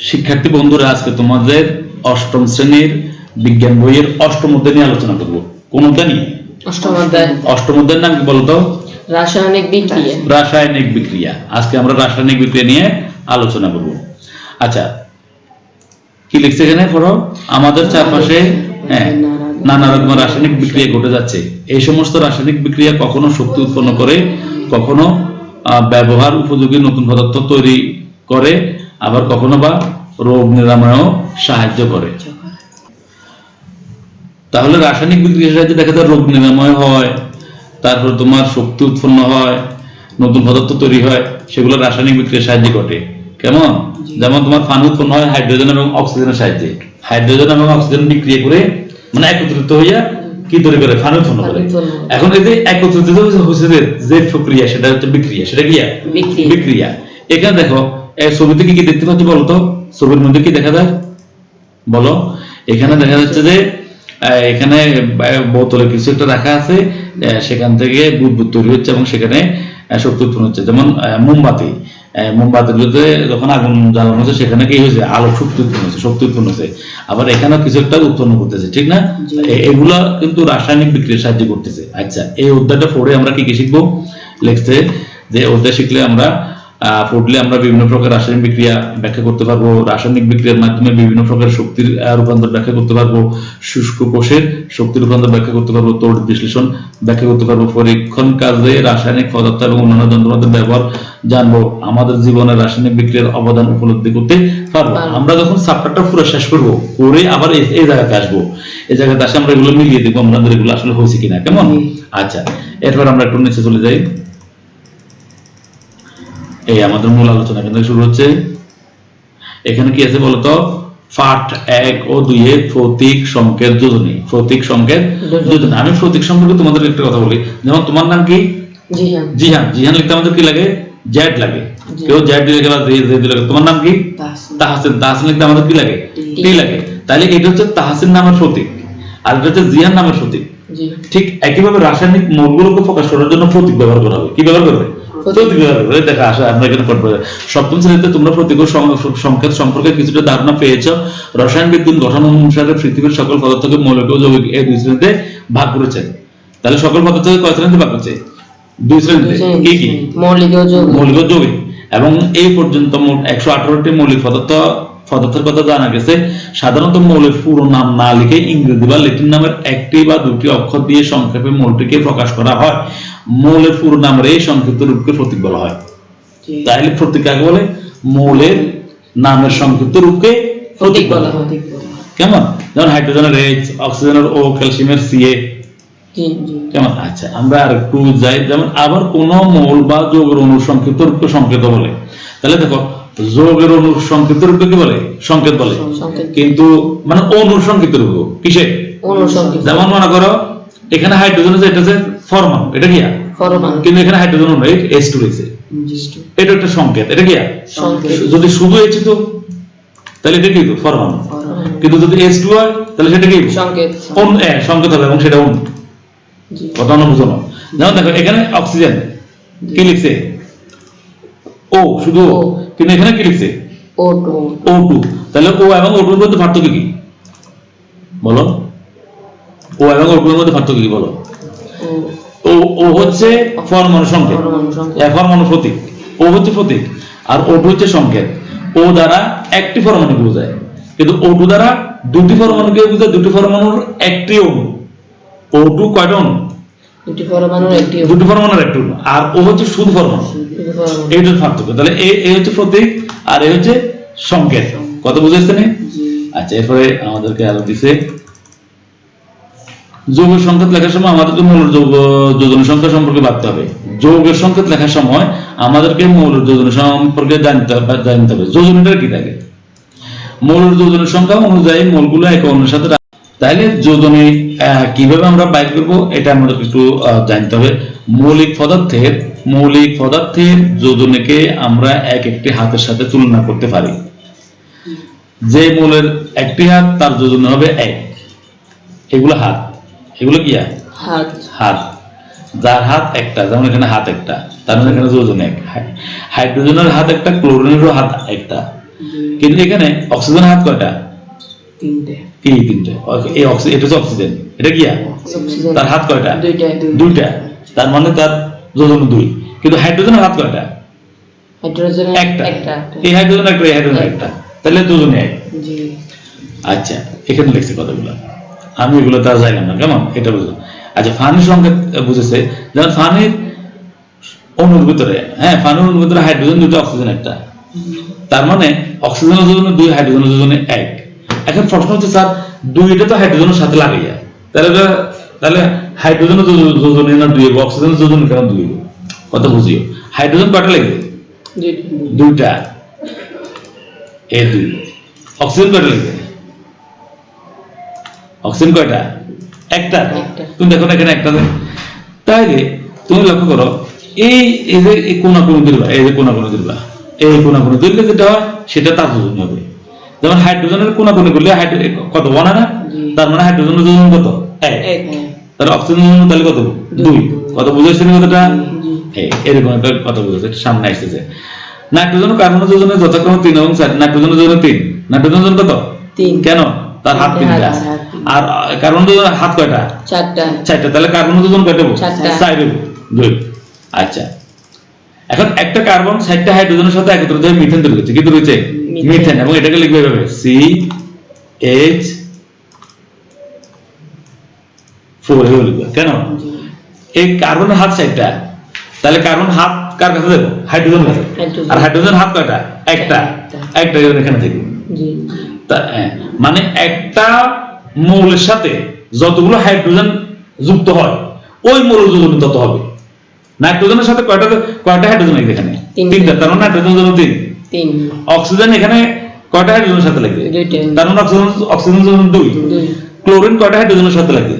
শিক্ষার্থী বন্ধুরা আজকে তোমাদের অষ্টম শ্রেণির বিজ্ঞান বইয়ের অষ্টম অধ্যায় নিয়ে আলোচনা করব। কোন অধ্যায় নিয়ে? অষ্টম অধ্যায়। অষ্টম অধ্যায়ের নাম কি বলতো? রাসায়নিক বিক্রিয়া। রাসায়নিক বিক্রিয়া। আজকে আমরা রাসায়নিক বিক্রিয়া নিয়ে আলোচনা করব। আচ্ছা কি লিখছে এখানে পড়ো? আমাদের চারপাশে হ্যাঁ নানা রকম রাসায়নিক বিক্রিয়া ঘটে যাচ্ছে। এই সমস্ত রাসায়নিক বিক্রিয়া কখনো শক্তি উৎপন্ন করে কখনো আহ, ব্যবহার উপযোগী নতুন পদার্থ তৈরি করে আবার কখনো বা রোগ নিরাময়েও সাহায্য করে। তাহলে রাসায়নিক বিক্রিয়ার সাহায্যে দেখা যায় রোগ নিরাময় হয় তারপর তোমার শক্তি উৎপন্ন হয় নতুন পদার্থ তৈরি হয় সেগুলো রাসায়নিক বিক্রিয়ার সাহায্যে ঘটে। কেমন? যেমন তোমার পানি উৎপন্ন হয় হাইড্রোজেন এবং অক্সিজেনের সাহায্যে। হাইড্রোজেন এবং অক্সিজেন বিক্রিয়া করে মানে একত্রিত হইয়া কি তৈরি করে? ফানি উৎপন্ন করে। এখন এই যে একত্রিত হচ্ছে যে যে প্রক্রিয়া সেটা হচ্ছে বিক্রিয়া। সেটা কি? বিক্রিয়া। এখানে দেখো এই ছবিতে কি কি দেখতে পাচ্ছ বলো তো? ছবির মধ্যে কি দেখা যায়? বলো। এখানে দেখা যাচ্ছে যে এখানে বোতলে কিছু একটা রাখা আছে সেখান থেকে বুদবুদ তৈরি হচ্ছে এবং সেখানে শক্তি উৎপন্ন হচ্ছে। যেমন মোমবাতি। আহ, মোমবাতিগুলোতে যখন আগুন জ্বালানো হচ্ছে সেখানে কি হয়েছে? আলো শক্তি উৎপন্ন হচ্ছে শক্তি উৎপন্ন হচ্ছে। আবার এখানেও কিছু একটা উৎপন্ন করতেছে ঠিক না। এগুলা কিন্তু রাসায়নিক বিক্রিয়ার সাহায্য করতেছে। আচ্ছা এই অধ্যায়টা পড়ে আমরা কি কি শিখব? লিখছে যে অধ্যায় শিখলে আমরা আহ, পড়লে আমরা বিভিন্ন প্রকার রাসায়নিক বিক্রিয়া ব্যাখ্যা করতে পারব। রাসায়নিক বিক্রিয়ার মাধ্যমে বিভিন্ন প্রকার শক্তির রূপান্তর ব্যাখ্যা করতে পারব। শুষ্ক কোষের শক্তি রূপান্তর ব্যাখ্যা করতে পারব। তড়িৎ বিশ্লেষণ ব্যাখ্যা করতে পারব। পরীক্ষণ কাজে রাসায়নিক পদার্থ এবং অন্যান্য যন্ত্রপাতির ব্যবহার জানব। আমাদের জীবনে রাসায়নিক বিক্রিয়ার অবদান উপলব্ধি করতে পারব। আমরা যখন চ্যাপ্টারটা পুরো শেষ করব করে আবার এই এই জায়গাতে আসব। এই জায়গাতে আসে আমরা এগুলো মিলিয়ে দেখব আমাদের এগুলো আসলে হয়েছে কিনা। কেমন? আচ্ছা এরপর আমরা একটু নিচে চলে যাই। এই আমাদের মূল আলোচনা থেকে শুরু হচ্ছে। এখানে কি আছে বলতো? পাঠ এক ও দুইয়ে প্রতীক সংকেত যোজনী প্রতীক সংকেত যোজনী। আমি প্রতীক সম্পর্কে তোমাদের একটা কথা বলি। যেমন তোমার নাম কি? জিহান। জিহান। লিখতে আমাদের কি লাগে? জ্যাড লাগে। কেউ জ্যাড লিখে বা জে জে লাগে। তোমার নাম কি? তাহসিন। তাহাসিন। লিখতে আমাদের কি লাগে? টি। লাগে। তাহলে এটা হচ্ছে তাহাসিন নামের প্রতীক। আর এটা হচ্ছে জিহান নামের প্রতীক। জি। ঠিক একইভাবে রাসায়নিক মৌলগুলোকে প্রকাশ করার জন্য প্রতীক ব্যবহার করা হবে কি ব্যবহার করবে প্রতীক। প্রতীক দেখা আসলে আমরা এখানে পড়ব সপ্তম শ্রেণীতে তোমরা প্রতীক সংকেত সম্পর্কে কিছুটা ধারণা পেয়েছ। রসায়ন বিজ্ঞান গঠন অনুসারে পৃথিবীর সকল পদার্থকে মৌলিক ও যৌগিক এই দুই শ্রেণীতে ভাগ করেছে তাহলে সকল পদার্থকে কয় শ্রেণীতে ভাগ করছে? দুই শ্রেণীতে। কি কি? মৌলিক ও যৌগিক। মৌলিক ও যৌগিক। এবং এই পর্যন্ত মোট একশো আঠারোটি মৌলিক পদার্থ পদার্থের কথা জানা গেছে সাধারণত মৌলের পুরো নাম না লিখে ইংরেজি বা ল্যাটিন নামের একটি বা দুটি অক্ষর দিয়ে সংক্ষেপে মৌলটিকে প্রকাশ করা হয়। মৌলের পুরো নামের এই সংক্ষিপ্ত রূপকে প্রতীক বলা হয়। তাহলে প্রতীক কাকে বলে? মৌলের নামের সংক্ষিপ্ত রূপকে প্রতীক বলা হয়। কেমন? যেমন হাইড্রোজেনের এইচ অক্সিজেনের ও ক্যালসিয়ামের সিএ কেমন? আচ্ছা আমরা আর একটু যাই। যেমন আবার কোন মৌল বা যৌগের অনুর সংক্ষিপ্ত রূপকে সংকেত বলে। তাহলে দেখো যৌগের অনুর রূপকে কি বলে? সংকেত বলে। কিন্তু মানে অনুর সংক্ষিপ্ত রূপ। কিসে? যেমন মনে করো এখানে হাইড্রোজেন আছে এটা হচ্ছে ফরমান এটা কি কিন্তু এখানে হাইড্রোজেন নেই এইচ টু রয়েছে এটা একটা সংকেত এটা কি যদি শুধু তো তাহলে এটা কি ফরমান। কিন্তু যদি এইচ টু হয় তাহলে সেটা কি? সংকেত। সংকেত হবে এবং সেটা অন্য জি। কথা অন্য বুঝো না। দেখো এখানে অক্সিজেন। কি লিখছে? ও শুধু ও। কিন্তু এখানে কি লিখছে ও টু ও টু তাহলে ও এবং ও টুর মধ্যে পার্থক্য কি? বলো। ও এবং ও টুর মধ্যে পার্থক্য কি? বলো। ও। ও হচ্ছে পরমাণু সংকেত পরমাণু প্রতীক। ও হচ্ছে প্রতীক। আর ও হচ্ছে সংকেত। ও দ্বারা একটি পরমাণুকে বোঝায়। কিন্তু ও টু দ্বারা দুটি পরমাণুকে বোঝায়। দুটি পরমাণুর একটি অণু। ও টু কয়টা অণু? দুটি পরমাণুর একটি দুটি পরমাণুর একটি অণু। আর ও হচ্ছে শুধু পরমাণু। এইটার পার্থক্য। তাহলে এই হচ্ছে প্রতীক আর এই হচ্ছে সংকেত। কত বুঝেছেন? আচ্ছা এরপরে আমাদেরকে আরও দিছে। যৌগের সংকেত লেখার সময় আমাদেরকে মৌলের যৌগ যোজনের সংখ্যা সম্পর্কে ভাবতে হবে। যৌগের সংকেত লেখার সময় আমাদেরকে মৌলের যোজনের সম্পর্কে জানতে হবে জানতে হবে। যোজনটা কি থাকে? মৌলের যোজনের সংখ্যা অনুযায়ী মৌলগুলো একে অন্যের সাথে তাহলে যোজনী কীভাবে আমরা বাইর করব এটা আমাদের একটু জানতে হবে। মৌলিক পদার্থের মৌলিক পদার্থের যোজনীকে আমরা এক একটি হাতের সাথে তুলনা করতে পারি। যে মৌলের একটি হাত তার যোজন হবে এক। এগুলো হাত। এগুলো কি হাত? যার হাত একটা যেমন এখানে হাত একটা তার মানে এখানে যোজন এক। হাইড্রোজেনের হাত একটা ক্লোরিনেরও হাত একটা। কিন্তু এখানে অক্সিজেন হাত কয়টা? তিনটে। তিনটে। এই অক্সিজেন এটা অক্সিজেন এটা কি তার হাত কয়টা? দুইটা তার মানে তার যোজন দুই। কিন্তু হাইড্রোজেনের হাত কয়টা? হাইড্রোজেন একটা। এই হাইড্রোজেন একটা এই হাইড্রোজেন একটা। তাহলে দুজনে এক। আচ্ছা এখানে লিখছে আমি এগুলো তার যাইলাম না কেমন? এটা বুঝলাম আচ্ছা ফানির সংকেত বুঝেছে। যেমন ফানির অণুর ভিতরে হ্যাঁ ফানির অণুর ভিতরে হাইড্রোজেন দুটো অক্সিজেন একটা। তার মানে অক্সিজেনের যোজনে দুই হাইড্রোজেনের যোজনে এক। এখন প্রশ্ন হচ্ছে স্যার দুইটা তো হাইড্রোজেনের সাথে লাগে যায় তাহলে তাহলে হাইড্রোজেনের যোজ- যোজনে না দুই হবে অক্সিজেনের যোজনে কেন দুই কত বুঝিও। হাইড্রোজেন কয়টা লাগবে দুইটা। এই দুই। অক্সিজেন কয়টা লাগবে অক্সিজেন কয়টা? একটা। তুমি দেখো না এখানে একটা। তাইলে তুমি লক্ষ্য করো এই এই যে কোনা কোন দিলবা এই যে কোনা কোন দিলবা এই কোনা কোন দিলে যেটা হয় সেটা তার যোজন হবে। যেমন হাইড্রোজেনের কোনা কোন করলে হাইড্রোজেন কত? ওয়ান না তার মানে হাইড্রোজেনের যোজন কত? এক। তাহলে অক্সিজেনের যোজন তাহলে কত? দুই। কত বুঝেছেন কথাটা এরকম একটা কথা বুঝেছে সামনে আসতেছে। নাইট্রোজেন কার্বন যোজনে যথাক্রমে তিন এবং চার। নাইট্রোজেন যোজনে তিন। নাইট্রোজেন যোজন কত? তিন। কেন? তার হাত তিনটা। আর কার্বন যোজনের হাত কয়টা? চারটা। চারটা। তাহলে কার্বন যোজন কয়টা। চার। দুই। আচ্ছা। এখন একটা কার্বন চারটা হাইড্রোজেনের সাথে একত্রিত হয়ে মিথেন তৈরি করছে। কিন্তু রয়েছে মিথেন। এবং এটাকে লিখবে এভাবে সি এইচ ফোর এভাবে লিখবে কেন? এই কার্বনের হাত চারটা তাহলে কার্বন হাত কার কাছে দেবো? হাইড্রোজেন কাছে। আর হাইড্রোজেন হাত কয়টা? একটা। একটা। এখানে থেকে জি। তা- হ্যাঁ, মানে একটা মৌলের সাথে যতগুলো হাইড্রোজেন যুক্ত হয় ওই মৌল যোজন তত হবে। নাইট্রোজেনের সাথে কয়টা কয়টা হাইড্রোজেন এখানে? তিনটা। তার মানে নাইট্রোজেন তিন। তিন। অক্সিজেন এখানে কয়টা হাইড্রোজেনের সাথে লাগবে? তার মানে অক্সিজেন অক্সিজেন যোজন দুই। ক্লোরিন কয়টা হাইড্রোজেনের সাথে লাগবে?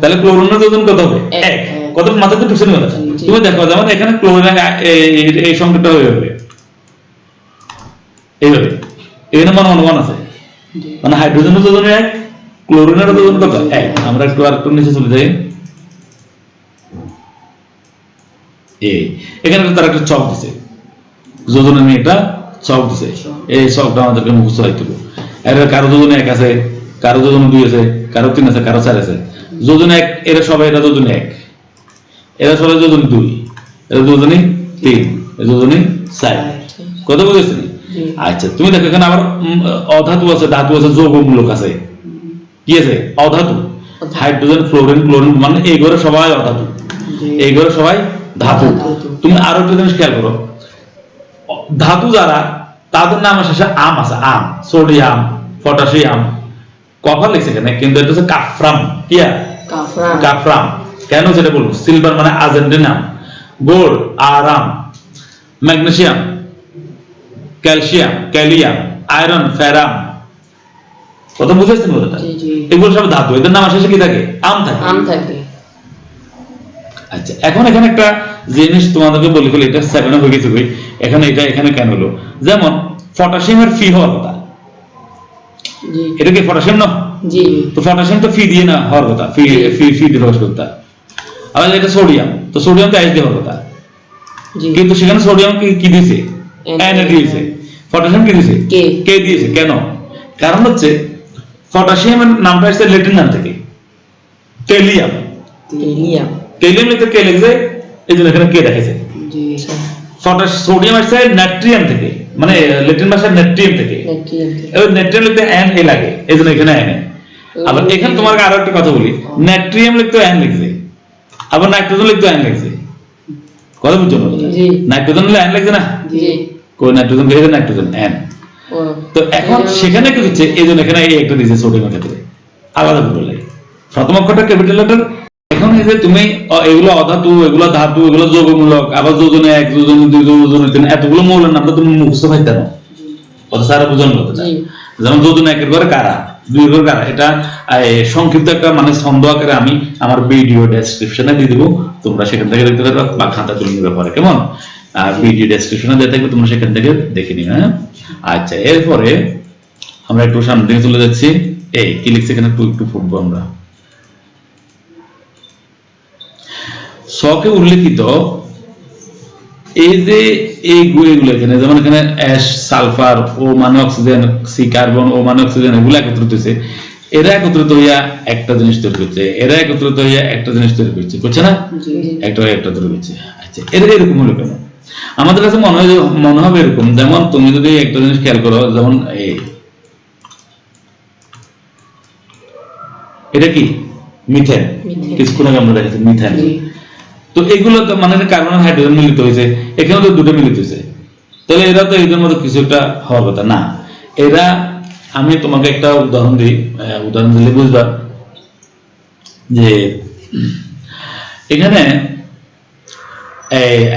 তাহলে ক্লোরিনের ওজন কত হবে? এক। কত মাথা তো ঢুকছে না কথা তুমি দেখো যেমন এখানে ক্লোরিনের আ- এই- এই হয়ে যাবে এইভাবে। এখানে মান অনুমান আছে। মানে হাইড্রোজেনের ওজন এক ক্লোরিনের ওজন কত? এক। আমরা একটু আর একটু নিচে চলে যাই। এই। এখানে তার একটা চক দিছে যোজনে নিয়ে চক দিছে। এই চকটা আমাদেরকে মুখস্থ রাখতে হবে এর কারও যোজনে এক আছে কারও যোজনে দুই আছে কারও তিন আছে কারও চার আছে। যোজন এক এরা সবাই এরা যোজনে এক। এরা সবাই যোজন দুই। এরা যোজনে তিন এরা যোজনে চার। কথা বুঝেছেন? আচ্ছা তুমি দেখো এখানে আবার অধাতু আছে ধাতু আছে যৌগমূলক আছে। কি আছে? অধাতু। হাইড্রোজেন ফ্লোরিন ক্লোরিন মানে এই ঘরে সবাই অধাতু। এই ঘরে সবাই ধাতু। তুমি আরও একটা জিনিস খেয়াল করো। ধাতু যারা তাদের নাম শেষে আম আছে আম সোডিয়াম পটাশিয়াম। কপার লিখছে এখানে? কিন্তু এটা হচ্ছে কাফ্রাম। কি আর? কাফরান কাফ্রাম। কেন সেটা বলব? সিলভার মানে argentum gold aurum. Magnesium calcium kalium iron ferrum. কত বুঝেছেন জি এগুলো সব ধাতু। এদের নাম শেষে কি থাকে? আম থাকে। আম থাকে। আচ্ছা এখন এখানে একটা জিনিস তোমাদেরকে বলি বলি এটা সেভেনে হয়ে গেছে ভাই। এখানে এটা এখানে কেন হলো? যেমন পটাশিয়ামের ফি হওয়ার কথা। জি। এটা কি পটাশিয়াম না? জি। তো পটাশিয়াম তো ফি দিয়ে না হওয়ার কথা। ফি ফি ফি দিয়ে প্রকাশ করতে। আবার এটা সোডিয়াম তো সোডিয়াম তো এইচ দিয়ে হওয়ার কথা। জি। কিন্তু সেখানে সোডিয়াম কি কি দিয়েছে? এন দিয়েছে। পটাশিয়াম কি দিয়েছে? কে দিয়েছে। কেন? কারণ হচ্ছে পটাশিয়ামের নামটা এসেছে লেটিন নাম থেকে। টেলিয়াম তেলিয়াম। টেলিয়াম লিখতে কে লিখছে। এই জন্য এখানে কে জি পটাশ সোডিয়াম আসছে নাইট্রিয়াম থেকে মানে লেটিন ভাষায় নাইট্রিয়াম থেকে। নাইট্রিয়াম লিখতে এন এ লাগে এই জন্য এখানে এন আবার এখানে তোমার আরও একটা কথা বলি। নাইট্রিয়াম লিখতে এন লিখছে। আবার নাইট্রোজেন লিখতে এন লিখছে। কথা বুঝছ নাইট্রোজেন হলে এন লিখছে না? কই নাইট্রোজেন লিখে নাইট্রোজেন এন তো এখন সেখানে কি হচ্ছে? এই জন্য এখানে এই একটা দিয়েছে সোডিয়ামের ক্ষেত্রে আলাদা করে বলে প্রথম অক্ষরটা ক্যাপিটাল লেটার যে তুমি এগুলো অধাতু এগুলো ধাতু এগুলো যৌগমূলক আবার যোজনে এক যোজনে দুই যোজনে তিন এতগুলো মৌলের নামটা তুমি মুখস্থ পাইতে না কথা সারা বুঝানো জি। যেমন যোজনে একের ঘরে কারা দুই ঘরে কারা এটা সংক্ষিপ্ত একটা মানে ছন্দ আকারে আমি আমার ভিডিও ডেসক্রিপশনে দিয়ে দিব। তোমরা সেখান থেকে দেখতে পারবে বা খাতা তুলে নিবে পরে কেমন? আর ভিডিও ডেসক্রিপশনে দিয়ে থাকবে তোমরা সেখান থেকে দেখে নিবে হ্যাঁ? আচ্ছা এরপরে আমরা একটু সামনে দিকে চলে যাচ্ছি। এই কি লিখছে এখানে? একটু একটু ফুটবো আমরা। শকে উল্লেখিত এই যে এই এগুলো এখানে যেমন এখানে অ্যাশ সালফার ও মানে অক্সিজেন সি কার্বন ও মানে অক্সিজেন এগুলো একত্রিত হয়েছে এরা একত্রিত হইয়া একটা জিনিস তৈরি করছে। এরা একত্রিত হইয়া একটা জিনিস তৈরি করছে। করছে না? একটা একটা তৈরি করছে। আচ্ছা এরা এরকম হলো কেন? আমাদের কাছে মনে হয় মনে হবে এরকম। যেমন তুমি যদি একটা জিনিস খেয়াল করো যেমন এই। এটা কি? মিথেন। কিছুক্ষণ আগে আমরা দেখেছি মিথেন। তো এগুলো তো মানে কার্বন আর হাইড্রোজেন মিলিত হয়েছে এখানে তো দুটো মিলিত হয়েছে। তাহলে এরা তো এদের মধ্যে কিছু একটা হওয়ার কথা। না এরা আমি তোমাকে একটা উদাহরণ দিই উদাহরণ দিলে বুঝবা যে এখানে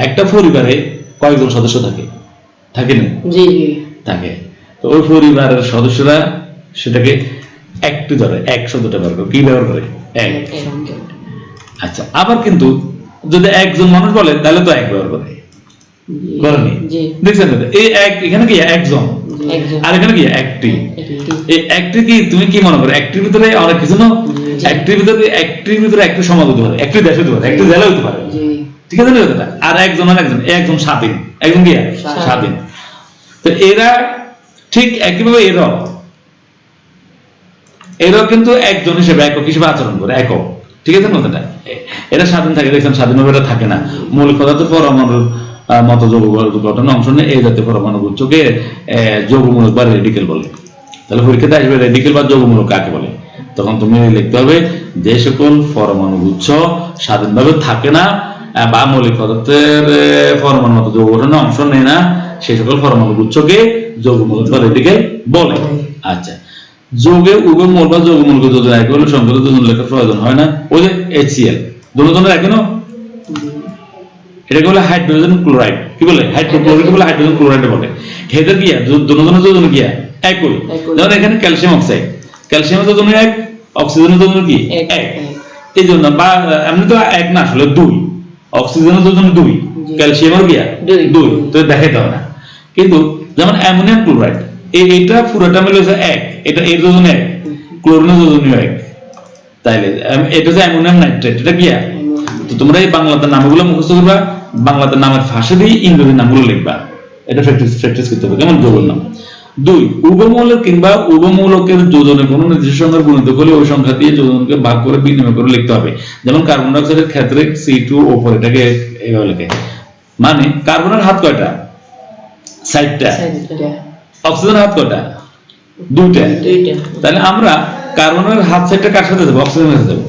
একটা পরিবারে কয়েকজন সদস্য থাকে। থাকে না? থাকে। তো ওই পরিবারের সদস্যরা সেটাকে একটি ধরে এক শব্দটা ব্যবহার করে। কি ব্যবহার করে? এক। আচ্ছা আবার কিন্তু যদি একজন মানুষ বলে তাহলে তো এক ব্যবহার করে করেনি। দেখছেন এই এক এখানে কি একজন। আর এখানে কি একটি? এই একটি কি তুমি কি মনে করো? একটির ভিতরে অনেক কিছু না? একটির ভিতরে একটির ভিতরে একটি সমাজ হতে পারে একটি দেশ হতে পারে একটি জেলা হতে পারে। ঠিক আছে না আর একজন আর একজন একজন স্বাধীন। একজন কি? স্বাধীন। স্বাধীন। তো এরা ঠিক একইভাবে এরাও। এরাও কিন্তু একজন হিসেবে একক হিসেবে আচরণ করে একক। ঠিক আছে কথাটা? এ- এরা স্বাধীন থাকে দেখছেন স্বাধীনভাবে এরা থাকে না। মৌলিক পদার্থ পরমাণুর আহ, মত যৌগ গঠনে অংশ নেয় এই জাতীয় পরমাণু গুচ্ছকে যৌগমূলক বা রেডিকেল বলে। তাহলে পরীক্ষাতে আসবে রেডিকেল বা যৌগমূলক কাকে বলে? তখন তুমি লিখতে হবে যে সকল পরমাণু গুচ্ছ স্বাধীনভাবে থাকে না বা মৌলিক পদার্থের পরমাণু মত যৌগ গঠনে অংশ নেয় না সেই সকল পরমাণু গুচ্ছকে যৌগমূলক বা রেডিকেল বলে। আচ্ছা। যোগে উভয় মূল বা যৌগমূলক যোজন এক হলে সংখ্যা যোজন লেখার প্রয়োজন হয় না। ওই যে এইচসিএল দুজনের একই না? এটাকে বলে হাইড্রোজেন ক্লোরাইড। কি বলে? হাইড্রোক্লোরাইড বলে হাইড্রোজেন ক্লোরাইড বলে। হেদের কি? দুজনের যোজন কি? একই। যেমন এখানে ক্যালসিয়াম অক্সাইড। ক্যালসিয়ামের যোজন এক অক্সিজেনের যোজন কি? এক, এক। এক। এই জন্য বা এমনি তো এক না আসলে দুই। অক্সিজেনের যোজন দুই। ক্যালসিয়ামের দুই। দুই। তো দেখাইতে হবে না। কিন্তু যেমন অ্যামোনিয়াম ক্লোরাইড এইটা পুরোটা মিলে হচ্ছে এক, এটা এর যোজন এক, ক্লোরিনের যোজনীয় এক। তাইলে এটা হচ্ছে অ্যামোনিয়াম নাইট্রেট, এটা কি তো তোমরা এই বাংলাতে নামগুলো মুখস্থ করবা, বাংলাতে নামের ফাঁসে দিয়ে ইংরেজি নামগুলো লিখবা। এটা প্র্যাকটিস প্র্যাকটিস করতে হবে, কেমন যোগের নাম? দুই উভমূলক কিংবা উভমূলকের যোজনে কোনো নির্দিষ্ট সংখ্যার গুণিত করলে ওই সংখ্যা দিয়ে যোজনকে ভাগ করে বিনিময় করে লিখতে হবে। যেমন কার্বন ডাইঅক্সাইডের ক্ষেত্রে সি টু ওপর এটাকে এইভাবে লেখে। মানে কার্বনের হাত কয়টা? সাইডটা সাইডটা অক্সিজেনের হাত কয়টা? দুইটা। তাহলে আমরা কার্বনের হাত সাইডটা কার সাথে দেবো? অক্সিজেনের সাথে দেবো।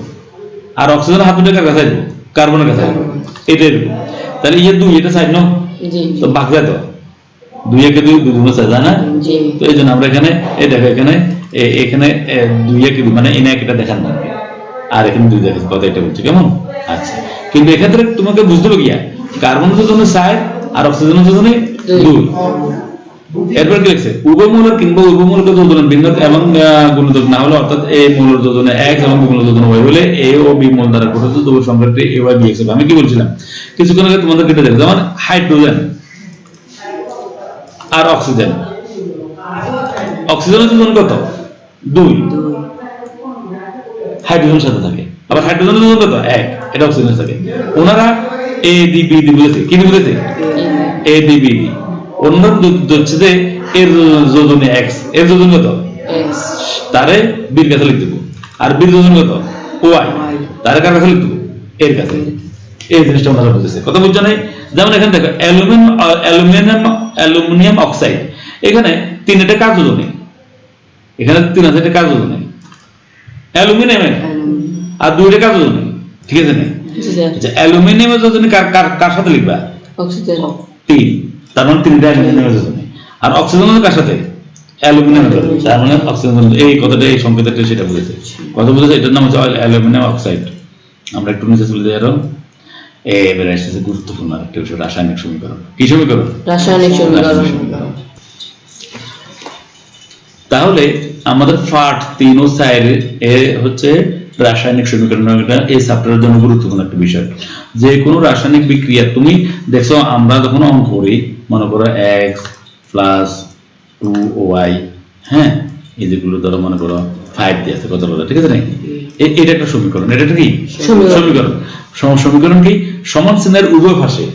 আর অক্সিজেনের হাত দুটো কার কাছে কার্বনের কাছে এটাই দেবো। তাহলে ইয়ে দুই এটা সাইড নো? তো ভাগ যায় তো দুই একে দুই দুই দুটো সাইড না? তো এই জন্য আমরা এখানে এই দেখো এখানে এখানে দুই একে দুই মানে এনে একটা দেখান না। আর এখানে দুই দেখে কথা এটা বলছি কেমন? আচ্ছা। কিন্তু এক্ষেত্রে তোমাকে বুঝতে হবে গিয়া কার্বন যোজনে সাইড আর অক্সিজেনের যোজনে দুই। এরপর কি লিখছে উভমূলক কিংবা উভমূলক যোজন ভিন্ন এবং গুণিতক না হলে অর্থাৎ এ মূলক যোজনে এক এবং বিমূলক যোজনে ওয়াই হলে এ ও বি মূল দ্বারা গঠিত তবু সংখ্যাটি এ, ওয়াই, বি, এক্স আমি কি বলছিলাম? কিছুক্ষণ আগে তোমাদের কেটে দেখো। যেমন হাইড্রোজেন আর অক্সিজেন। অক্সিজেনের যোজন কত? দুই। হাইড্রোজেনের সাথে থাকে। আবার হাইড্রোজেনের যোজন কত? এক। এটা অক্সিজেনের সাথে। ওনারা এ, ডি, বি, ডি বলেছে। কি বলেছে? A, D, B, D. অন্য হচ্ছে এর যোজনে এক্সের যোজন কত? তারে বীর কাছে লিখতে দেবো আর বীর যোজন কত? ওয়াই তারে কার কাছে লিখতে দেবো এর কাছে। এই জিনিসটা ওনারা বুঝেছে কথা বুঝছ নাই? যেমন এখানে দেখো অ্যালুমিনিয়াম অ্যালুমিনিয়াম অ্যালুমিনিয়াম অক্সাইড। এখানে তিনটা কাজ যোজনে? এখানে তিন হাজারটা কাজ যোজনে? অ্যালুমিনিয়ামের আর দুইটা কাজ যোজনে? ঠিক আছে না আচ্ছা অ্যালুমিনিয়ামের যোজনে কার কার কার সাথে লিখবা? অক্সিজেন। তিন। তার মানে যোজনে আর অক্সিজেন কার সাথে? অ্যালুমিনিয়ামের যোজনে তার মানে অক্সিজেন এই কথাটা এই সংকেতটা সেটা বুঝেছে কথা বুঝেছে এটার নাম হচ্ছে অ্যালুমিনিয়াম অক্সাইড আমরা একটু নিচে চলে যাই আরও। এবারে আসতেছে গুরুত্বপূর্ণ একটা বিষয় রাসায়নিক সমীকরণ। কি সমীকরণ? রাসায়নিক সমীকরণ। তাহলে আমাদের পার্ট তিন ও চার এ হচ্ছে রাসায়নিক সমীকরণ এই চ্যাপ্টারের জন্য গুরুত্বপূর্ণ একটা বিষয়। যে কোনো রাসায়নিক বিক্রিয়া তুমি দেখছ আমরা যখন অঙ্ক করি মনে করো এক্স প্লাস টু ওয়াই হ্যাঁ? এই যেগুলো ধরো মনে করো ফাইভ দিয়ে আছে কত ঠিক আছে নাকি? এটা একটা সমীকরণ। এটা কি? সমীকরণ। সমীকরণ। সম- সমীকরণ কি? সমান চিহ্নের উভয় পাশে।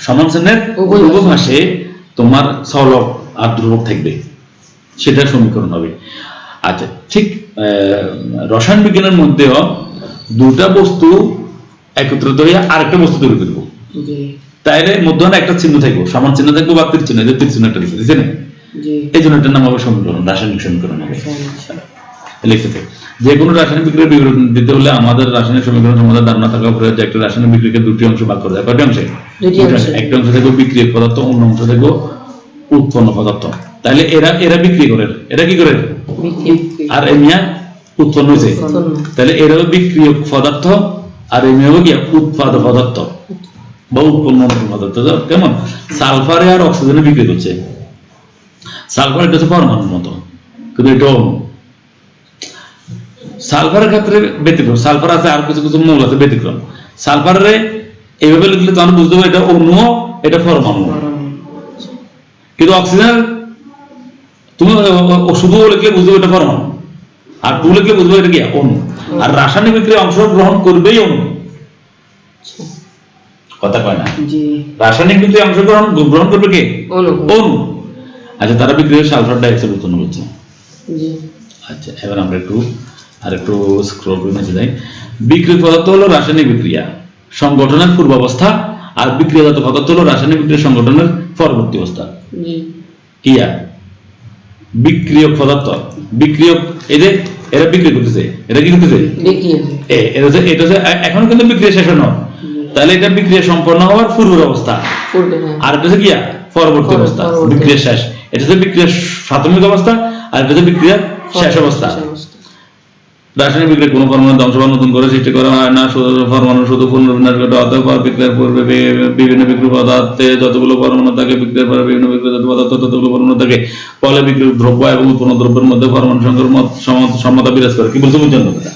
সমান চিহ্নের উভয় পাশে। তোমার সলব আর ধ্রুবক থাকবে। সেটা সমীকরণ হবে। আচ্ছা ঠিক আহ, রসায়ন বিজ্ঞানের মধ্যেও দুটা বস্তু একত্রিত হয়ে আরেকটা বস্তু তৈরি করব। তাইলে মধ্যখানে একটা চিহ্ন থাকব। সমান চিহ্ন থাকব বা তীর চিহ্ন তীর চিহ্ন একটা লিখে দিচ্ছে না? এই জন্য এটার নাম হবে সমীকরণ রাসায়নিক সমীকরণ হবে। লিখতে থাকে। যে কোনো রাসায়নিক বিক্রিয়ার বিবরণ দিতে হলে আমাদের রাসায়নিক সমীকরণ সম্বন্ধে ধারণা থাকা প্রয়োজন যে একটা রাসায়নিক বিক্রিয়াকে দুটি অংশ ভাগ করা যায় কয়টি অংশে? একটা অংশ থেকে বিক্রিয়ক পদার্থ অন্য অংশ থেকে উৎপন্ন পদার্থ। তাহলে এরা এরা বিক্রি করে। এরা কি করে? আর এমিয়া উৎপন্ন হয়েছে। তাহলে এরা বিক্রিয়ক পদার্থ আর এমিয়া হলো কি? উৎপাদ পদার্থ। বা উৎপন্ন পদার্থ কেমন? আর অক্সিজেনে বিক্রি করছে। সালফার এটা হচ্ছে পরমাণুর মতো। কিন্তু এটা সালফারের ক্ষেত্রে ব্যতিক্রম। সালফার আছে, আর কিছু কিছু মৌল আছে, ব্যতিক্রম। সালফারে লিখলে বুঝতে পারব এটা অণু, এটা পরমাণু। কিন্তু অক্সিজেন, তুমি শুধু লিখলে বুঝবে এটা পরমাণু। আর টু লিখলে বুঝবে এটা কি? অণু। আর রাসায়নিক বিক্রিয়া অংশগ্রহণ করবেই কথা কয় না? রাসায়নিক বিক্রিয়া অংশগ্রহণ গ্রহণ করবে কে? অণু। আচ্ছা তারা বিক্রিয়া সালফার ডাইঅক্সাইড উৎপন্ন করছে। আচ্ছা এবার আমরা একটু আর একটু স্ক্রল করে নিচে যাই। বিক্রিয় পদার্থ হলো রাসায়নিক বিক্রিয়া। সংগঠনের পূর্বাবস্থা আর বিক্রিয়াজাত পদার্থ হলো রাসায়নিক বিক্রিয়া সংগঠনের পরবর্তী অবস্থা। কিয়া বিক্রিয়ক পদার্থ। বিক্রিয়ক এই যে এরা বিক্রি করতেছে। এটা কি করতেছে? এটা হচ্ছে এখনও কিন্তু বিক্রিয়া শেষ হলো তাহলে এটা বিক্রিয়া সম্পন্ন হওয়ার পূর্বের অবস্থা। হ্যাঁ। আর এটা হচ্ছে কিয়া পরবর্তী অবস্থা। বিক্রিয়া শেষ। এটা হচ্ছে বিক্রিয়ার প্রাথমিক অবস্থা আর এটা হচ্ছে বিক্রিয়ার শেষ অবস্থা। রাসায়নিক বিক্রিয়া কোনো পরমাণু ধ্বংস বা নতুন করে সৃষ্টি করা হয় না। শুধু পরমাণু শুধু পুনর্বিন্যাস ঘটে। অথবা বিক্রিয়ার পূর্বে বিভিন্ন বিক্রিয় পদার্থে যতগুলো পরমাণু থাকে বিক্রিয়ার পরে বিভিন্ন বিক্রিয়াজাত পদার্থ ততগুলো পরমাণু থাকে। ফলে বিক্রিয় দ্রব্য এবং উৎপন্ন দ্রব্যের মধ্যে পরমাণু সংখ্যার মত সমতা বিরাজ করে। কি বলছো বুঝছেন কথা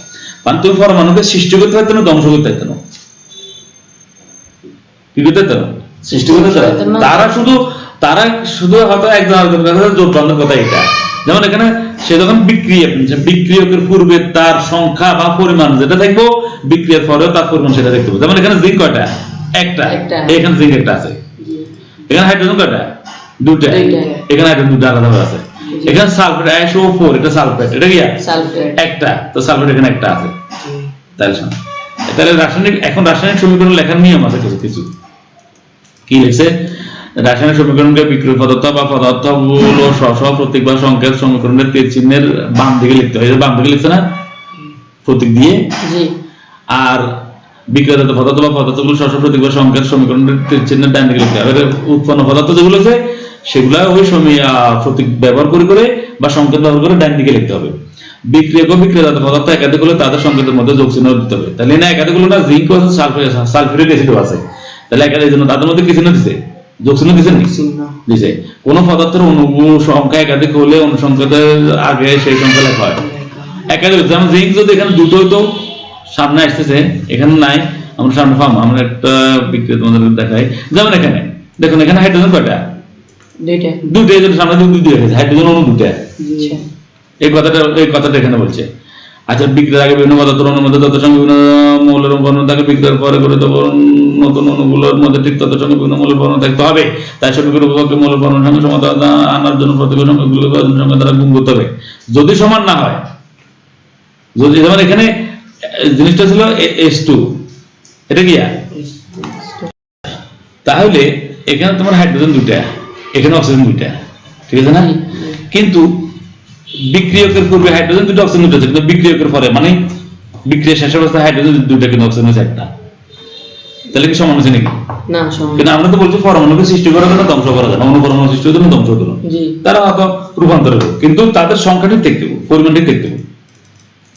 তুমি পরমাণুকে সৃষ্টি করতে পারতো না ধ্বংস করতে পারতো না। তারা শুধু তারা শুধু হয়তো একজন আরেকজনের কাছে জোট কথা এটা। যেমন এখানে সে যখন বিক্রিয়া বিক্রিয়কের পূর্বে তার সংখ্যা বা পরিমাণ যেটা দেখব বিক্রিয়ার পরেও তার পরিমাণ সেটা দেখতে যেমন এখানে জিঙ্ক কয়টা? একটা। এখানে জিঙ্ক একটা আছে। এখানে হাইড্রোজেন কয়টা? দুটা এখানে হাইড্রোজেন দুটা আলাদা আছে। এখানে সালফেট ফোর এটা সালফেট এটা কি? একটা। তো সালফেট এখানে একটা আছে। তাহলে শোনো। তাহলে রাসায়নিক এখন রাসায়নিক সমীকরণ লেখার নিয়ম আছে কিছু কিছু। কি লিখছে? রাসায়নিক সমীকরণকে বিক্রিয় পদার্থ বা পদার্থগুলো স্ব স্ব প্রতীক বা সংকেত সমীকরণের তীর চিহ্নের বাম দিকে লিখতে হয়। বাম দিকে লিখছে না? প্রতীক দিয়ে? জি। আর বিক্রিয়জাত পদার্থ বা পদার্থগুলো স্ব প্রতীক বা সংকেত সমীকরণের তীর চিহ্নের ডান দিকে লিখতে হবে উৎপন্ন পদার্থ যেগুলো আছে সেগুলা ওই সমী প্রতীক ব্যবহার করে করে বা সংকেত ব্যবহার করে ডান দিকে লিখতে হবে। বিক্রিয়ক ও বিক্রিয়জাত পদার্থ একাধিক হলে তাদের সংকেতের মধ্যে যোগ চিহ্ন দিতে হবে। তাহলে না একাধিক হলো না জিঙ্ক আছে সালফিউরিক অ্যাসিডও আছে। তাহলে একাধিক জন্য তাদের মধ্যে কি চিহ্ন দিছে? যোগ চিহ্ন দিছে নি। দিছে। কোন পদার্থের অনুগু সংখ্যা একাধিক হলে অনুসংখ্যাতের আগে সেই সংখ্যা লেখা হয়। একাধিক যেমন জিঙ্ক যদি এখানে দুটো হইতো সামনে আসতেছে এখানে নাই আমরা সামনে পাবো। আমরা একটা বিক্রিয়া তোমাদের দেখাই। যেমন এখানে দেখুন এখানে হাইড্রোজেন কয়টা? দুইটা। সামনে দুটো হাইড্রোজেন অণু দুটো আচ্ছা। এই কথাটা এই কথাটা এখানে বলছে। আচ্ছা বিক্রির আগে বিভিন্ন পদার্থ অণুর মধ্যে তত সঙ্গে বিভিন্ন মৌলের বর্ণ থাকে বিক্রিয়ার পরে করে তবে নতুন অণুগুলোর মধ্যে ঠিক তত সঙ্গে বিভিন্ন মৌলের বর্ণ থাকতে হবে। তাই সমীকরণ উপভোগকে মৌলের বর্ণের সঙ্গে সমতা আনার জন্য প্রত্যেক সংখ্যাগুলো সংখ্যা দ্বারা গুণ করতে হবে। যদি সমান না হয় যদি যেমন এখানে জিনিসটা ছিল এস টু। এটা কি তাহলে এখানে তোমার হাইড্রোজেন দুইটা এখানে অক্সিজেন দুইটা ঠিক আছে না? কিন্তু বিক্রিয়কের পূর্বে হাইড্রোজেন দুটো অক্সিজেন দুটো আছে কিন্তু বিক্রিয়কের পরে মানে বিক্রিয়া শেষ অবস্থায় হাইড্রোজেন দুটো কিন্তু অক্সিজেন হচ্ছে একটা। তাহলে কি সমান হচ্ছে নাকি? না সমান কিন্তু আমরা তো বলছি পরমাণুকে সৃষ্টি করা যায় না ধ্বংস করা যায় অণু পরমাণু সৃষ্টি করার জন্য ধ্বংস জি। তারা হয়তো রূপান্তর হবে কিন্তু তাদের সংখ্যাটি দেখতে দেবো পরিমাণটি দেখতে দেবো।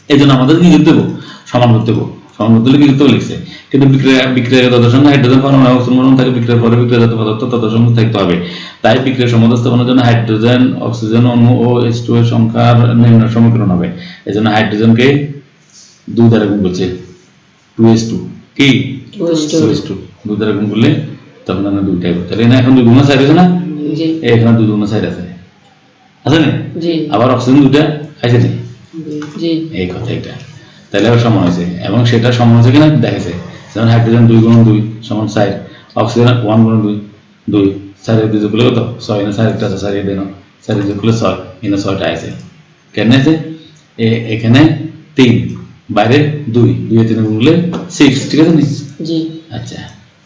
এই জন্য আমাদের নিজের দেবো সমান করতে দেবো। সমান করতে হলে কি করতে হবে লিখছে। কিন্তু বিক্রিয়া বিক্রিয়া তত সঙ্গে হাইড্রোজেন পরমাণু অক্সিজেন থাকে বিক্রিয়ার পরে বিক্রিয়াজাত পদার্থ সঙ্গে থাকতে হবে। তাই বিক্রিয়া জন্য হাইড্রোজেন অক্সিজেন অণু ও টু এর সংখ্যার সমীকরণ হবে। এই জন্য হাইড্রোজেনকে দুই দ্বারা গুণ করছে। টু এস টু কি? Two S two two S two দুই দ্বারা গুণ করলে তখন আমরা দুইটাই হবে। তাহলে না এখন দুই গুণ সাইড আছে না? এখানে দুই গুণ সাইড আছে। আছে না? জি। আবার অক্সিজেন দুটা আছে না? জি। এই কথা এটা তাহলে আবার সমান হয়েছে। এবং সেটা সমান হয়েছে কিনা দেখেছে যেমন হাইড্রোজেন দুই গুণ দুই সমান সাইড অক্সিজেন ওয়ান গুণ দুই দুই চারের দুই যোগ করলে কত? ছয় না চার একটা আছে দেন। চারের যোগ করলে ছয় এখানে ছয়টা আছে। কেন আছে? এ- এখানে তিন বাইরে দুই দুই তিন গুণলে সিক্স ঠিক আছে জি। আচ্ছা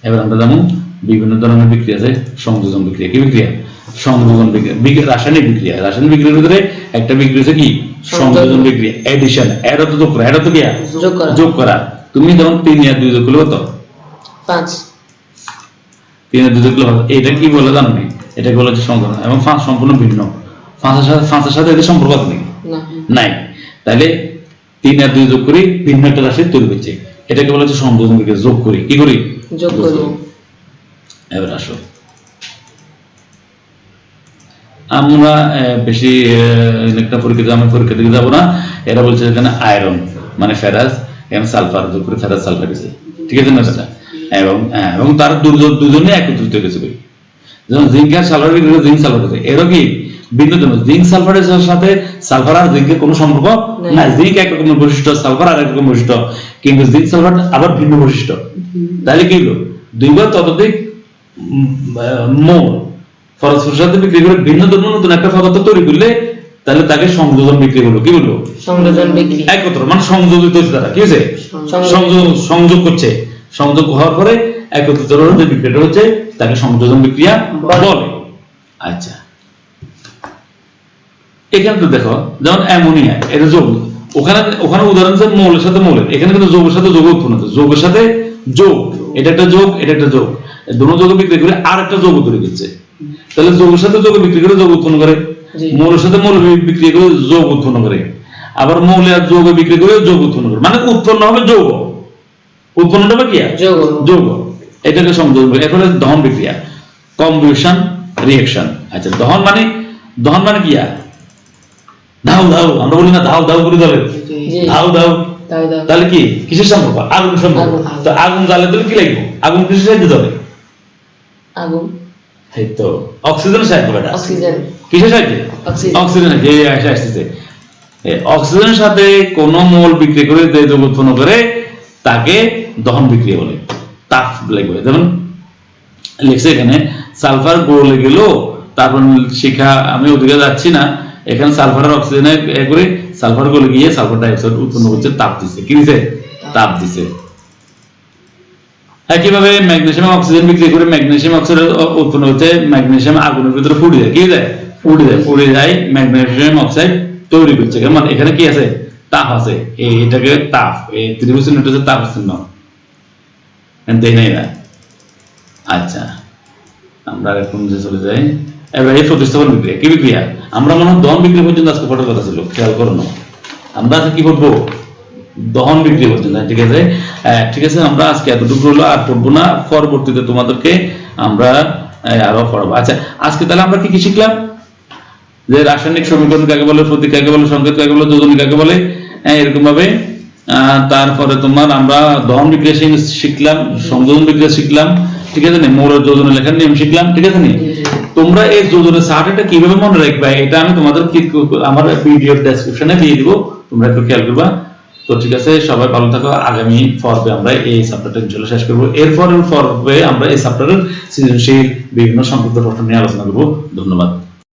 এবার আমরা যেমন বিভিন্ন ধরনের বিক্রিয়া আছে সংযোজন বিক্রিয়া। কি বিক্রিয়া? সংযোজন বিক্রিয়া। বিক্রিয়া রাসায়নিক বিক্রিয়া। রাসায়নিক বিক্রিয়ার ভিতরে একটা বিক্রিয়া হচ্ছে কি? সংযোজন বিক্রিয়া এডিশন এর তো যোগ করা এর তো কি যোগ করা। তুমি যেমন তিন আর দুই যোগ করলে কত? পাঁচ। তিন আর দুই যোগ করলে এটা কি বলে এটাকে বলে হচ্ছে সংযোজন? এবং পাঁচ সম্পূর্ণ ভিন্ন। পাঁচের সাথে পাঁচের সাথে এদের সম্পর্ক আছে নাকি? নাই। তাহলে তিন আর দুই যোগ করি ভিন্ন একটা রাশি তৈরি হচ্ছে এটাকে বলা হচ্ছে সংযোজন যোগ করি। কি করি? যোগ করি। এবার আসো। আমরা বেশি একটা পরীক্ষা আমি পরীক্ষা দিকে যাব না। এরা বলছে এখানে আয়রন মানে ফেরাস এখানে সালফার করে ফেরাস সালফার গেছে ঠিক আছে না দাদা এবং হ্যাঁ, এবং তার দুজন দুজনে একত্রিত গেছে। যেমন জিঙ্ক আর সালফার জিঙ্ক সালফার গেছে এরও কি? ভিন্ন জিঙ্ক সালফারের সাথে সালফার আর জিঙ্কের কোনো সম্পর্ক। না জিঙ্ক এক রকমের বৈশিষ্ট্য সালফার আর একরকম বৈশিষ্ট্য। কিন্তু জিঙ্ক সালফার আবার ভিন্ন বৈশিষ্ট্য। তাহলে কি হলো? দুইবার ততোধিক মোল ফরস্পরের সাথে বিক্রি করে ভিন্ন ধর্ম নতুন একটা পদার্থ তৈরি করলে তাহলে তাকে সংযোজন বিক্রি করল কি বলল সংযোজন বিক্রি। একত্র মানে সংযোজিত হচ্ছে তারা কি হয়েছে? সংযোগ। সংযোগ করছে। সংযোগ হওয়ার পরে একত্রিত যে বিক্রিয়াটা হচ্ছে তাকে সংযোজন বিক্রিয়া বলে। আচ্ছা। এখানে তো দেখো যেমন অ্যামোনিয়া এটা যোগ। ওখানে ওখানে উদাহরণ হচ্ছে মৌলের সাথে মৌলের। এখানে কিন্তু যোগের সাথে যোগ উৎপন্ন হচ্ছে। যোগের সাথে যোগ। এটা একটা যোগ এটা একটা যোগ। দুটো যোগ বিক্রি করে আর একটা যোগ তৈরি করছে। তাহলে যোগের সাথে যোগ বিক্রি করে যোগ উৎপন্ন করে। মৌলের সাথে মৌল বিক্রি করে যোগ উৎপন্ন করে। আবার মৌলে আর যৌগ বিক্রি করে যোগ উৎপন্ন করে। মানে উৎপন্ন হবে যৌগ। উৎপন্নটা হবে কি যোগ। এটাকে সংযোগ এরপরে দহন বিক্রিয়া। কম্বিউশন রিয়েকশন আচ্ছা দহন মানে দহন মানে কি? ধাউ ধাউ। আমরা বলি না ধাউ ধাউ করে দলে জি। ধাউ ধাউ। তাহলে কি? কিসের সম্পর্ক? আগুন সম্পর্ক। আগুন। তো আগুন জ্বালে তাহলে কি লাগবে? আগুন কিসের সাহায্যে জ্বলে? আগুন। এই তো অক্সিজেন সাহায্য বেটা অক্সিজেন। কিসের অক্সিজেন। আসতেছে। অক্সিজেনের সাথে কোন মোল বিক্রি করে উৎপন্ন করে তাকে দহন বিক্রিয়া বলে তাপ লাগবে যেমন লিখছে এখানে সালফার গলে গেল তারপর শিখা আমি ওদিকে যাচ্ছি না এখানে সালফার আর অক্সিজেনে করে সালফার গলে গিয়ে সালফার ডাইঅক্সাইড উৎপন্ন করছে তাপ দিচ্ছে। কি দিছে? তাপ দিছে। একইভাবে ম্যাগনেসিয়াম অক্সিজেন বিক্রি করে ম্যাগনেসিয়াম অক্সাইড উৎপন্ন হচ্ছে ম্যাগনেসিয়াম আগুনের ভিতরে ফুটে যায়। কি যায়? ফুটে যায়। ফুটে যায় ম্যাগনেসিয়াম অক্সাইড তৈরি করছে। মানে এখানে কি আছে? তাপ আছে। এটাকে তাপ। এই ত্রিভুজ চিহ্নটা হচ্ছে তাপ চিহ্ন দেয় নাই না? আচ্ছা। আমরা এখন যে চলে যাই, এবার এই প্রতিস্থাপন বিক্রিয়া। কি বিক্রিয়া? আমরা মনে হয় দহন বিক্রি পর্যন্ত আজকে পড়ার কথা ছিল। খেয়াল করো না। আমরা কি পড়ব দহন বিক্রি পর্যন্ত ঠিক আছে? ঠিক আছে আমরা আজকে এতটুকু হলো আর পড়ব না পরবর্তীতে তোমাদেরকে আমরা আরও পড়াবো। আচ্ছা আজকে তাহলে আমরা কি কি শিখলাম? যে রাসায়নিক সমীকরণ কাকে বলে প্রতীক কাকে বলে সংকেত কাকে বলে যোজনী কাকে বলে হ্যাঁ, এরকম ভাবে তারপরে তোমার আমরা দহন বিক্রিয়া শিখলাম সংযোজন বিক্রিয়া শিখলাম ঠিক আছে নি? মৌল যোজনে লেখার নিয়ম শিখলাম ঠিক আছে নি? তোমরা এই যোজনের সার্টটা কীভাবে মনে রাখবে? এটা আমি তোমাদের আমার পিডিএফ ডেসক্রিপশনে দিয়ে দিব তোমরা একটু খেয়াল করবা। তো ঠিক আছে, সবাই ভালো থাকো। আগামী পর্বে আমরা এই চ্যাপ্টারটা ইনশাআল্লাহ শেষ করব। এরপরের পর্বে আমরা এই সাবজেক্টের সৃজনশীল বিভিন্ন সম্পর্ক প্রশ্ন নিয়ে আলোচনা করব। ধন্যবাদ।